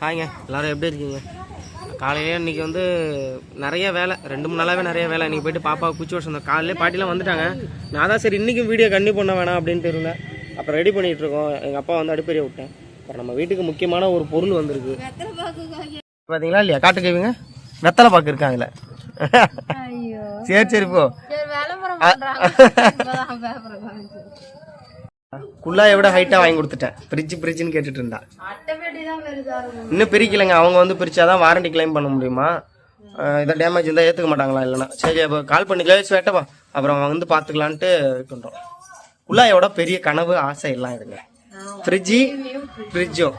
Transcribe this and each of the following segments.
ஹாய்ங்க எல்லாரும் எப்படி இருக்கீங்க? காலையிலே இன்னைக்கு வந்து நிறைய வேலை ரெண்டு மூணு நாளாவே நிறைய வேலை. இன்னைக்கு போயிட்டு பாப்பா குச்சி வச்சு வந்தோம் காலையிலே பாட்டிலாம் வந்துட்டாங்க. நான் தான் சரி இன்றைக்கும் வீடியோ கண்ணி பண்ண வேணாம் அப்படின்ட்டு இருந்தேன். அப்புறம் ரெடி பண்ணிட்டு இருக்கோம். எங்கள் அப்பா வந்து அடுப்பெரிய விட்டேன். அப்புறம் நம்ம வீட்டுக்கு முக்கியமான ஒரு பொருள் வந்திருக்கு. பார்த்தீங்களா இல்லையா? காட்டுக்கவிங்க வெத்தலை பாக்கு இருக்காங்களே. சரி சரி போ. குள்ளாயை விட ஹைட்டாக வாங்கி கொடுத்துட்டேன். பிரிட்ஜு பிரிட்ஜுன்னு கேட்டுட்டு இருந்தா இன்னும் பிரிக்கலைங்க. அவங்க வந்து பிரிச்சாதான் வாரண்டி கிளைம் பண்ண முடியுமா? இதை டேமேஜ் இருந்தால் ஏற்றுக்க மாட்டாங்களா இல்லைன்னா? சரி அப்போ கால் பண்ணி கிளேஸ் வேட்டப்பா அப்புறம் வந்து பார்த்துக்கலான்ட்டு இது பண்ணுறோம் குள்ளாயோட பெரிய கனவு ஆசை எல்லாம் இதுங்க ஃப்ரிட்ஜி ஃப்ரிட்ஜும்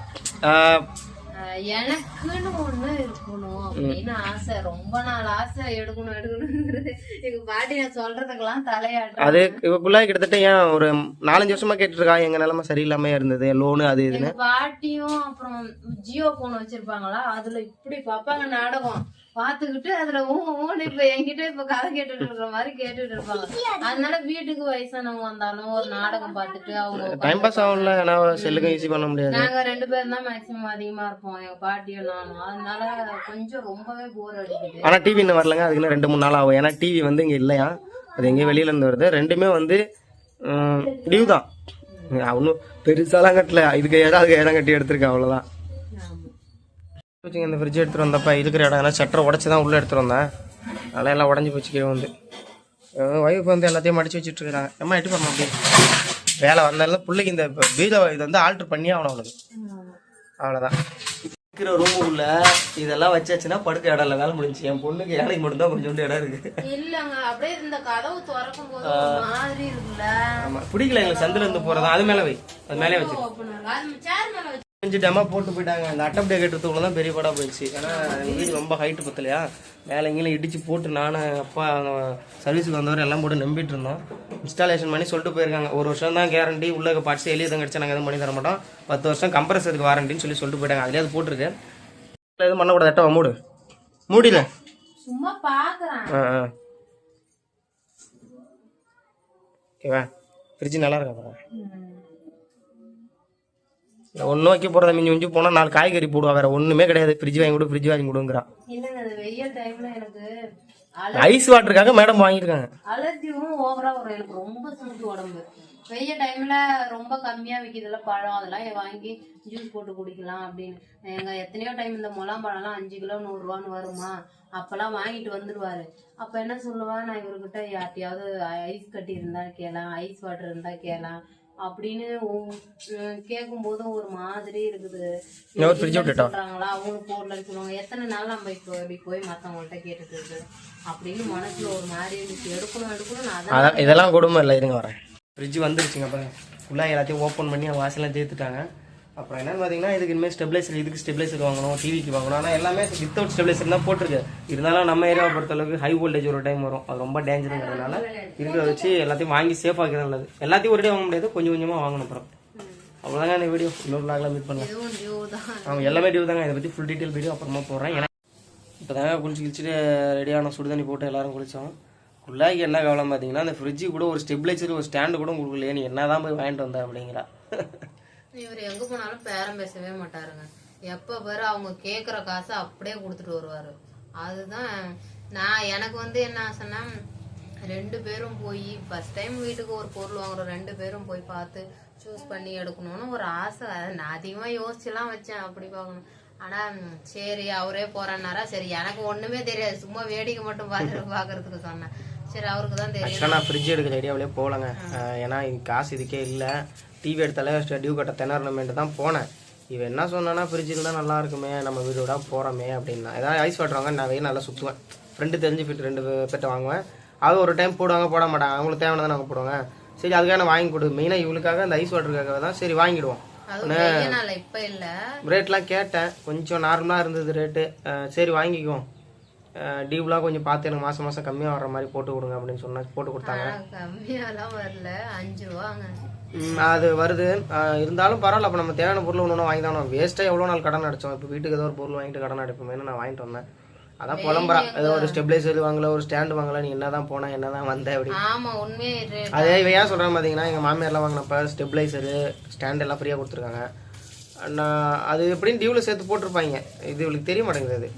எனக்குன்னு ஒண்ணு இருக்கணும் அப்படின்னு ஆசை. ரொம்ப நாள் ஆசை எடுக்கணும் எடுக்கணுங்கிறது. எங்க பாட்டி நான் சொல்றதுக்கெல்லாம் தலையாட்டம் அது இவ குள்ளாய் கிட்டத்தட்ட ஏன் ஒரு நாலஞ்சு வருஷமா கேட்டுட்டு இருக்கா எங்க நிலைமை சரியில்லாம இருந்தது லோனு அது இதுன்னு? பாட்டியும் அப்புறம் ஜியோ போன் வச்சிருப்பாங்களா? அதுல இப்படி பாப்பாங்க நாடகம். பாத்துக்கிட்டு அதுல ஊன்னு இப்ப என்கிட்ட இப்ப கதை கேட்டுட்டு இருக்கிற மாதிரி கேட்டுட்டு இருப்பாங்க. அதனால வீட்டுக்கு வயசானவங்க வந்தாலும் ஒரு நாடகம் பார்த்துட்டு அவங்க டைம் பாஸ் ஆகும்ல. ஏன்னா செல்லுக்கும் ஈஸி பண்ண முடியாது. நாங்க ரெண்டு பேரும் தான் மேக்சிமம் அதிகமா இருப்போம். எங்க பாட்டியும் நானும் அதனால கொஞ்சம் ரொம்பவே போர் அடிக்குது. ஆனா டிவி இன்னும் வரலங்க. அதுக்கு இன்னும் ரெண்டு மூணு நாள் ஆகும். ஏன்னா டிவி வந்து இங்க இல்லையா? அது எங்கேயும் வெளியில இருந்து வருது. ரெண்டுமே வந்து டியூ தான். ஒன்றும் பெருசாலாம் கட்டல. இதுக்கு இடம் அதுக்கு இடம் கட்டி எடுத்திருக்கேன். அவ்வளோதான். வச்சுங்க இந்த ஃப்ரிட்ஜ் எடுத்துட்டு வந்தப்ப இருக்கிற இடம் எல்லாம் சட்டரை உடச்சி தான் உள்ளே எடுத்துட்டு வந்தேன். அதெல்லாம் எல்லாம் உடஞ்சி போச்சு கீழே வந்து. ஒய்ஃப் வந்து எல்லாத்தையும் மடிச்சு வச்சுட்டு இருக்கிறாங்க அம்மா எட்டு பண்ண அப்படியே. வேலை வந்தாலும் பிள்ளைக்கு இந்த பீரோ இது வந்து ஆல்ட்ரு பண்ணி ஆகணும் அவனுக்கு. அவ்வளோதான் இருக்கிற ரூமுக்குள்ள இதெல்லாம் வச்சாச்சுன்னா படுக்க இடம் இல்லை வேலை முடிஞ்சு. என் பொண்ணுக்கு ஏழைக்கு மட்டும்தான் கொஞ்சோண்டு இடம் இருக்கு. இல்லங்க அப்படியே இந்த கதவு திறக்கும் போது மாதிரி இருக்குல்ல. ஆமா. பிடிக்கல எங்களுக்கு சந்தில இருந்து போறதா? அது மேல வை. அது மேலே வச்சு அஞ்சு டேமா போட்டு போயிட்டாங்க. அந்த அட்டப்படியை கட்டுறதுக்குள்ள தான் பெரிய படம் போயிடுச்சு. ஏன்னா வீடு ரொம்ப ஹைட்டு பத்தலையா? மேலே இங்கேயும் இடிச்சு போட்டு நானும் அப்பா சர்வீஸுக்கு வந்தவர் எல்லாம் போட்டு நம்பிட்டு இருந்தோம். இன்ஸ்டாலேஷன் பண்ணி சொல்லிட்டு போயிருக்காங்க. ஒரு வருஷம் தான் கேரண்டி உள்ள பார்ட்ஸ் எளிய தான் கிடச்சா நாங்கள் எதுவும் பண்ணி தர மாட்டோம். பத்து வருஷம் கம்ப்ரஸருக்கு வாரண்டின்னு சொல்லி சொல்லிட்டு போயிட்டாங்க. அதுலேயே அது போட்டிருக்கு. எதுவும் பண்ணக்கூடாது. அட்டவா மூடு. மூடில சும்மா ஆ ஓகேவா? ஃப்ரிட்ஜ் நல்லா இருக்கா பாருங்க ஒன்றும் வைக்க போகிறத மிஞ்சி மிஞ்சி போனால் நாலு காய்கறி போடுவா வேற ஒன்றுமே கிடையாது. ஃப்ரிட்ஜ் வாங்கி கொடு ஃப்ரிட்ஜ் வாங்கி கொடுங்கிறான் ஐஸ் வாட்டருக்காக மேடம் வாங்கியிருக்காங்க. அலர்ஜியும் ஓவரா வரும். எனக்கு ரொம்ப சூட்டு உடம்பு. வெயில் டைம்ல ரொம்ப கம்மியா விக்குதுல பழம் அதெல்லாம் வாங்கி ஜூஸ் போட்டு குடிக்கலாம் அப்படின்னு. எங்க எத்தனையோ டைம் இந்த முலாம் பழம்லாம் அஞ்சு கிலோ நூறு ரூபான்னு வருமா? அப்பெல்லாம் வாங்கிட்டு வந்துருவாரு. அப்ப என்ன சொல்லுவா? நான் இவர்கிட்ட யார்ட்டையாவது ஐஸ் கட்டி இருந்தா கேளாம் ஐஸ் வாட்டர் இருந்தா கேளாம் அப்படின்னு கேட்கும் போதும் ஒரு மாதிரி இருக்குது. சொல்றாங்களா? அவங்க போடலன்னு சொல்லுவாங்க எத்தனை நாள் நம்ம இப்போ இப்படி போய் மத்தவங்கள்ட்ட கேட்டுட்டு இருக்கு அப்படின்னு மனசுல ஒரு மாதிரி இருந்துச்சு. எடுக்கணும் எடுக்கணும் நான் அதான் இதெல்லாம் கொடுமை இல்லை. இருங்க வரேன். ஃப்ரிட்ஜ் வந்துருச்சுங்க பாருங்க. ஃபுல்லாக எல்லாத்தையும் ஓப்பன் பண்ணி வாசலாம் தேர்த்துட்டாங்க அப்புறம் என்னன்னு பார்த்தீங்கன்னா இதுக்கு இனிமேல் ஸ்டெபிளைசர் இதுக்கு ஸ்டெபிளைசர் வாங்கணும் டிவிக்கு வாங்கணும். ஆனால் எல்லாமே வித்தவுட் ஸ்டெபிளைசர் தான் போட்டிருக்கு. இருந்தாலும் நம்ம ஏரியாவை பொறுத்தளவுக்கு ஹை வோல்டேஜ் ஒரு டைம் வரும். அது ரொம்ப டேஞ்சருங்கிறதுனால இருக்கிறத வச்சு எல்லாத்தையும் வாங்கி சேஃப் ஆக்கிறது நல்லது. எல்லாத்தையும் ஒரே வாங்க முடியாது. கொஞ்சம் கொஞ்சமாக வாங்கணும் அப்புறம். அவ்வளோதாங்க இந்த வீடியோ இன்னொரு லாகில் மீட் பண்ணலாம். அவங்க எல்லாமே டியூ தாங்க. இதை பற்றி ஃபுல் டீட்டெயில் வீடியோ அப்புறமா போடுறேன். ஏன்னா இப்போ தாங்க குளிச்சு கிழிச்சிட்டு ரெடியான சுடு தண்ணி போட்டு எல்லாரும் குளித்தோம் குள்ளாய்க்கு என்ன கவலை பார்த்தீங்கன்னா அந்த ஃப்ரிட்ஜு கூட ஒரு ஸ்டெபிளைசர் ஒரு ஸ்டாண்டு கூட கொடுக்கலையே நீ என்ன தான் போய் வாங்கிட்டு வந்த அப்படிங்கிறா. இவர் எங்க போனாலும் பேரம் பேசவே மாட்டாருங்க. எப்ப பாரு அவங்க கேக்குற காசை அப்படியே கொடுத்துட்டு வருவாரு. அதுதான் நான் எனக்கு வந்து என்ன ஆசைன்னா ரெண்டு பேரும் போய் ஃபர்ஸ்ட் டைம் வீட்டுக்கு ஒரு பொருள் வாங்குறோம் ரெண்டு பேரும் போய் பார்த்து சூஸ் பண்ணி எடுக்கணும்னு ஒரு ஆசை. நான் அதிகமா யோசிச்சுலாம் வச்சேன் அப்படி பார்க்கணும். ஆனா சரி அவரே போறேன்னாரா? சரி எனக்கு ஒண்ணுமே தெரியாது. சும்மா வேடிக்கை மட்டும் பார்த்துட்டு பாக்குறதுக்கு சொன்னேன். சரி அவருக்கு தான் தெரியும். ஆக்சுவலாக நான் ஃப்ரிட்ஜ் எடுக்கிற ஐடியாவிலே போகலங்க. ஏன்னா காசு இதுக்கே இல்லை. டிவி எடுத்தாலே டியூ கட்ட திணறணுமேட்டு தான் போனேன். இவன் என்ன சொன்னான்னா ஃப்ரிட்ஜ் இருந்தால் நல்லா இருக்குமே நம்ம வீடு விடா போகிறோமே அப்படின்னா. ஏதாவது ஐஸ் வாட்டர் வாங்க நான் வெயில் நல்லா சுற்றுவேன் ஃப்ரெண்டு தெரிஞ்சு ஃபிட் ரெண்டு பேர்ட்ட வாங்குவேன். அது ஒரு டைம் போடுவாங்க போட மாட்டாங்க. அவங்களுக்கு தேவையானதை நாங்கள் போடுவாங்க. சரி அதுக்காக நான் வாங்கி கொடு மெயினாக இவளுக்காக அந்த ஐஸ் வாட்டருக்காக தான் சரி வாங்கிடுவோம். ரேட்லாம் கேட்டேன். கொஞ்சம் நார்மலாக இருந்தது ரேட்டு சரி வாங்கிக்குவோம். டியூலாம் கொஞ்சம் பார்த்து எனக்கு மாதம் மாதம் கம்மியாக வர்ற மாதிரி போட்டு கொடுங்க அப்படின்னு சொன்னா போட்டு கொடுத்தாங்க. கம்மியாலாம் வரல. அஞ்சு ரூபாங்க அது வருது. இருந்தாலும் பரவாயில்ல. அப்போ நம்ம தேவையான பொருள் ஒன்று ஒன்று வாங்கி தான் வேஸ்ட்டாக எவ்வளோ நாள் கடன் அடைச்சோம்? இப்போ வீட்டுக்கு ஏதோ ஒரு பொருள் வாங்கிட்டு கடன் அடைப்போமேனு நான் வாங்கிட்டு வந்தேன். அதான் புலம்புறா. ஏதோ ஒரு ஸ்டெபிளைசர் வாங்கல ஒரு ஸ்டாண்டு வாங்கல நீ என்ன தான் போன என்ன தான் வந்த அப்படி. ஆமா உண்மையே அதே இவன் ஏன் சொல்கிறேன் பார்த்தீங்கன்னா எங்கள் மாமியார்லாம் வாங்கினப்ப ஸ்டெபிளைசரு ஸ்டாண்ட் எல்லாம் ஃப்ரீயாக கொடுத்துருக்காங்க. நான் அது எப்படின்னு டியூவில் சேர்த்து போட்டிருப்பாங்க. இது இவளுக்கு தெரிய மாட்டேங்குது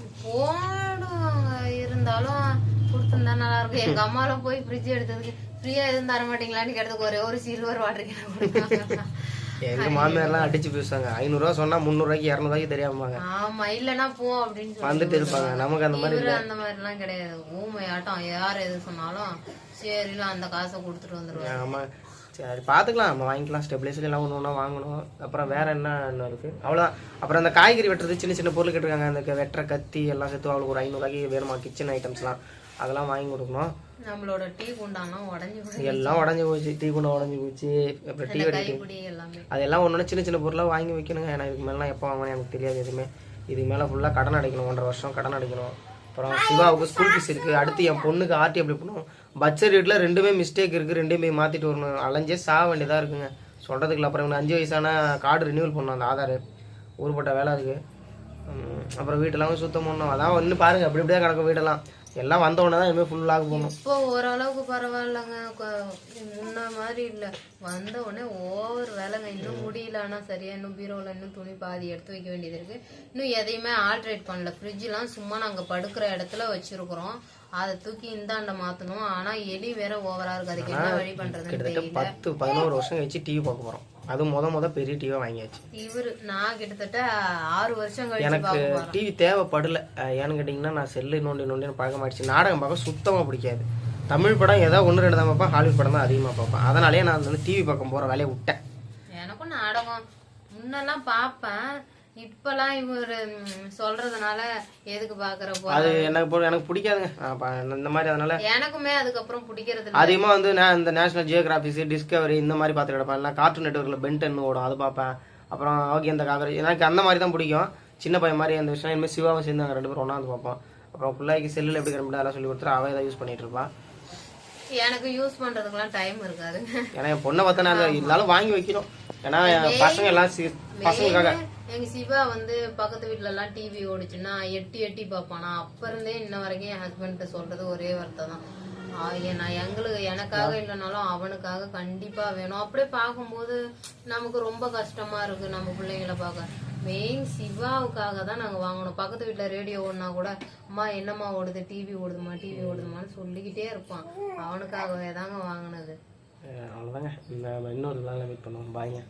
இருந்தாலும் கொடுத்துருந்தா நல்லா இருக்கும். எங்க அம்மாலாம் போய் ஃப்ரிட்ஜ் எடுத்ததுக்கு ஃப்ரீயா எதுவும் தர மாட்டீங்களான்னு கேட்டதுக்கு ஒரே ஒரு சில்வர் வாட்டர் கேன் எங்கள் மாமியார்லாம் அடிச்சு பேசுவாங்க. ஐநூறுரூவா சொன்னால் முந்நூறுவாய்க்கு இரநூறுவாய்க்கு தெரியாமாங்க ஆமா இல்லனா போ அப்படின்னு வந்துட்டு இருப்பாங்க. நமக்கு அந்த மாதிரி அந்த மாதிரி எல்லாம் கிடையாது. ஊமையாட்டம். யார் எது சொன்னாலும் சரில அந்த காசை கொடுத்துட்டு வந்துருவாரு ஆமாம் சரி பார்த்துக்கலாம் நம்ம வாங்கிக்கலாம். ஸ்டெபிலைசர் எல்லாம் ஒன்று ஒன்றா வாங்கணும். அப்புறம் வேற என்ன இன்னும் இருக்குது அவ்வளோதான் அப்புறம் அந்த காய்கறி வெட்டுறது சின்ன சின்ன பொருள் கேட்டிருக்காங்க. அந்த வெட்டுற கத்தி எல்லாம் சேர்த்து அவளுக்கு ஒரு ஐநூறுவாய்க்கு வேணுமா? கிச்சன் ஐட்டம்ஸ்லாம் அதெல்லாம் வாங்கி கொடுக்கணும். நம்மளோட டீ குண்டானம் உடஞ்சு எல்லாம் உடஞ்சி போச்சு டீ குண்டை உடஞ்சி போச்சு அப்புறம் டீ வெட்டி அதெல்லாம் ஒன்று சின்ன சின்ன பொருளாக வாங்கி வைக்கணுங்க. ஏன்னா இதுக்கு மேலாம் எப்போ வாங்கணும் எனக்கு தெரியாது எதுவுமே. இதுக்கு மேலே ஃபுல்லாக கடன் அடைக்கணும். ஒன்றரை வருஷம் கடன் அடைக்கணும். அப்புறம் சிவாவுக்கு ஸ்கூல் ஃபீஸ் இருக்குது அடுத்து என் பொண்ணுக்கு ஆர்டி அப்படி பண்ணும். பட்ஜெட் ரேட்டில் ரெண்டுமே மிஸ்டேக் இருக்குது ரெண்டுமே மாற்றிட்டு வரணும். அலைஞ்சே சாக வேண்டியதாக இருக்குங்க. சொல்கிறதுக்கு அப்புறம் இவங்க அஞ்சு வயசான கார்டு ரினியூவல் பண்ணணும் அந்த ஆதார். ஊருப்பட்ட வேலை இருக்குது அப்புறம் வீட்டெல்லாம் சுத்தம் பண்ணணும். அதான் ஒன்று பாருங்கள் அப்படி இப்படியே கிடக்கும் வீடெல்லாம். எல்லாம் வந்த உடனே தான் இனிமேல் ஃபுல்லாக போகணும். இப்போ ஓரளவுக்கு பரவாயில்லைங்க. முன்ன மாதிரி இல்ல. வந்த உடனே ஓவர் வேலைங்க. இன்னும் முடியல. ஆனா சரியா இன்னும் பீரோல இன்னும் துணி பாதி எடுத்து வைக்க வேண்டியது இருக்கு. இன்னும் எதையுமே ஆல்ட்ரேட் பண்ணல. ஃப்ரிட்ஜ் எல்லாம் சும்மா நாங்க படுக்கிற இடத்துல வச்சிருக்கிறோம். அதை தூக்கி இந்தாண்ட மாத்தணும். ஆனா எலி வேற ஓவரா இருக்கு. அதுக்கு என்ன வழி தெரியல. பத்து பதினோரு வருஷம் கழிச்சு டிவி பார்க்க போகிறோம் அதுவும் முத முத பெரிய டிவியை வாங்கியாச்சு. இவரு நான் கிட்டத்தட்ட ஆறு வருஷம் கழிச்சு எனக்கு டிவி தேவைப்படல. ஏன்னு கேட்டிங்கன்னா நான் செல்லு நோண்டி நோண்டி பழக்கமாயிடுச்சு நாடகம் பார்க்க சுத்தமாக பிடிக்காது. தமிழ் படம் ஏதாவது ஒன்று ரெண்டு தான் பார்ப்பேன். ஹாலிவுட் படம் தான் அதிகமாக பார்ப்பேன். அதனாலேயே நான் வந்து டிவி பார்க்க போகிற வேலையை விட்டேன். எனக்கும் நாடகம். முன்னெல்லாம் பார்ப்பேன். இப்பெல்லாம் இவர் சொல்றதுனால எதுக்கு பாக்குற போ அது எனக்கு எனக்கு பிடிக்காதுங்க. இந்த மாதிரி அதனால எனக்குமே அதுக்கப்புறம் பிடிக்கிறது இல்ல. அதிகமாக வந்து நான் இந்த நேஷனல் ஜியோகிராஃபிஸ் டிஸ்கவரி இந்த மாதிரி பார்த்துட்டு கிடப்பேன். இல்லை கார்ட்டூன் நெட்ஒர்க்கில் பென்டன் ஓடும் அது பார்ப்பேன். அப்புறம் ஓகே இந்த காக்கரை எனக்கு அந்த மாதிரி தான் பிடிக்கும். சின்ன பையன் மாதிரி அந்த விஷயம். இனிமேல் சிவாவும் சேர்ந்து நாங்கள் ரெண்டு பேரும் ஒன்றா வந்து பார்ப்போம். அப்புறம் பிள்ளைக்கு செல்லில் எப்படி கிளம்பிட்டு அதெல்லாம் சொல்லி கொடுத்துட்டு அவன் தான் யூஸ் பண்ணிட்டு இருப்பான். எனக்கு யூஸ் பண்றதுக்கெல்லாம் டைம் இருக்காது ஏன்னா என் பொண்ணை பார்த்தா நான் இருந்தாலும் வாங்கி வைக்கணும். ஏன்னா பசங்க எல்லாம் பசங்களுக்காக. எங்க சிவா வந்து பக்கத்து வீட்ல எல்லாம் டிவி ஓடிச்சுன்னா எட்டி எட்டி பார்ப்பானா. அப்ப இருந்தே இன்ன வரைக்கும் என் ஹஸ்பண்ட் சொல்றது ஒரே வார்த்தை தான். நான் எங்களுக்கு எனக்காக இல்லைனாலும் அவனுக்காக கண்டிப்பா வேணும். அப்படியே பார்க்கும்போது நமக்கு ரொம்ப கஷ்டமா இருக்கு நம்ம பிள்ளைங்கள பார்க்க. மெயின் சிவாவுக்காக தான் நாங்க வாங்கணும். பக்கத்து வீட்டில் ரேடியோ ஓடுனா கூட அம்மா என்னம்மா ஓடுது? டிவி ஓடுதுமா டிவி ஓடுதுமான்னு சொல்லிக்கிட்டே இருப்பான். அவனுக்காகவே தாங்க வாங்கினது. அவ்வளோதாங்க இந்த இன்னொரு நாளில் மீட் பண்ணுவோம். பாய்ங்க